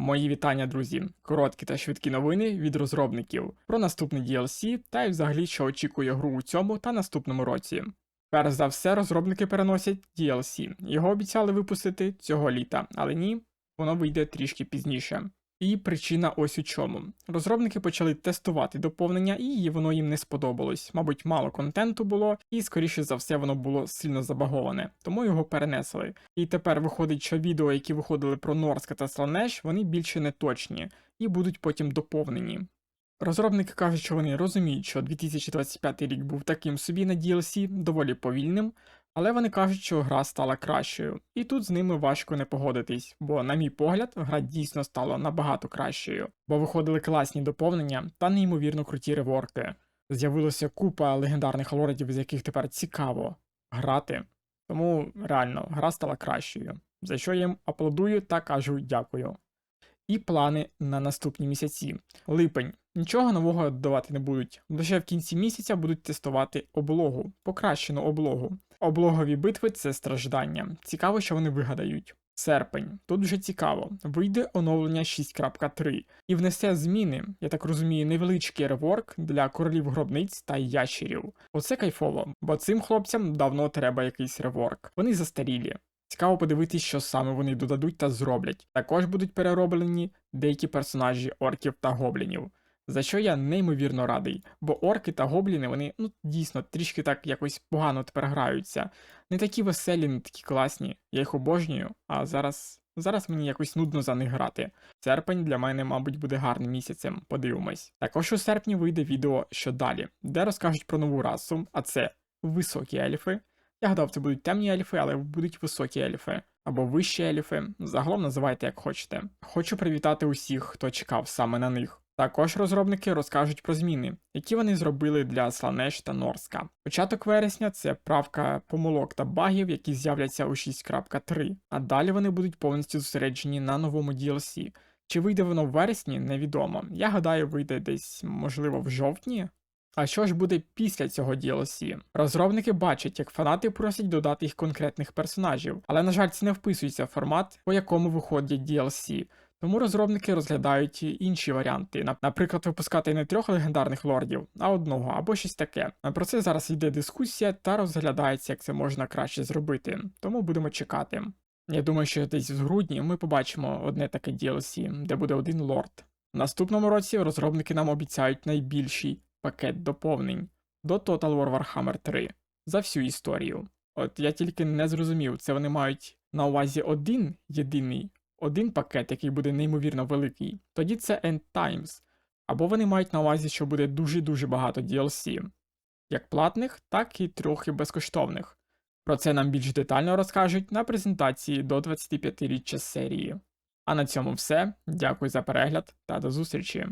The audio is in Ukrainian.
Мої вітання, друзі! Короткі та швидкі новини від розробників про наступний DLC та й взагалі, що очікує гру у цьому та наступному році. Перш за все, розробники переносять DLC. Його обіцяли випустити цього літа, але ні, воно вийде трішки пізніше. І причина ось у чому. Розробники почали тестувати доповнення, і воно їм не сподобалось. Мабуть, мало контенту було, і скоріше за все воно було сильно забаговане, тому його перенесли. І тепер виходить, що відео, які виходили про Норска та Сланеш, вони більше не точні і будуть потім доповнені. Розробники кажуть, що вони розуміють, що 2025 рік був таким собі на DLC, доволі повільним, але вони кажуть, що гра стала кращою, і тут з ними важко не погодитись, бо, на мій погляд, гра дійсно стала набагато кращою, бо виходили класні доповнення та неймовірно круті реворки. З'явилося купа легендарних лордів, з яких тепер цікаво грати. Тому реально гра стала кращою, за що я їм аплодую та кажу дякую. І плани на наступні місяці. Липень. Нічого нового додавати не будуть. Лише в кінці місяця будуть тестувати облогу, покращену облогу. Облогові битви це страждання. Цікаво, що вони вигадають. Серпень. Тут вже цікаво. Вийде оновлення 6.3 і внесе зміни, я так розумію, невеличкий реворк для королів гробниць та ящерів. Оце кайфово, бо цим хлопцям давно треба якийсь реворк. Вони застарілі. Цікаво подивитись, що саме вони додадуть та зроблять. Також будуть перероблені деякі персонажі орків та гоблінів. За що я неймовірно радий, бо орки та гобліни вони ну дійсно трішки так якось погано тепер граються. Не такі веселі, не такі класні. Я їх обожнюю, а зараз. Зараз мені якось нудно за них грати. Серпень для мене, мабуть, буде гарним місяцем, подивимось. Також у серпні вийде відео що далі, де розкажуть про нову расу, а це високі ельфи. Я гадав, це будуть темні ельфи, але будуть високі ельфи або вищі ельфи. Загалом називайте як хочете. Хочу привітати усіх, хто чекав саме на них. Також розробники розкажуть про зміни, які вони зробили для Сланеш та Норска. Початок вересня це правка помилок та багів, які з'являться у 6.3, а далі вони будуть повністю зосереджені на новому DLC. Чи вийде воно в вересні, невідомо. Я гадаю, вийде десь, можливо, в жовтні. А що ж буде після цього DLC? Розробники бачать, як фанати просять додати їх конкретних персонажів, але, на жаль, це не вписується в формат, по якому виходять DLC. Тому розробники розглядають інші варіанти, наприклад, випускати не трьох легендарних лордів, а одного або щось таке. Про це зараз йде дискусія та розглядається, як це можна краще зробити. Тому будемо чекати. Я думаю, що десь в грудні ми побачимо одне таке DLC, де буде один лорд. В наступному році розробники нам обіцяють найбільший пакет доповнень до Total War Warhammer 3 за всю історію. От я тільки не зрозумів, це вони мають на увазі один єдиний один пакет, який буде неймовірно великий, тоді це End Times. Або вони мають на увазі, що буде дуже-дуже багато DLC, як платних, так і трохи безкоштовних. Про це нам більш детально розкажуть на презентації до 25-річчя серії. А на цьому все. Дякую за перегляд та до зустрічі!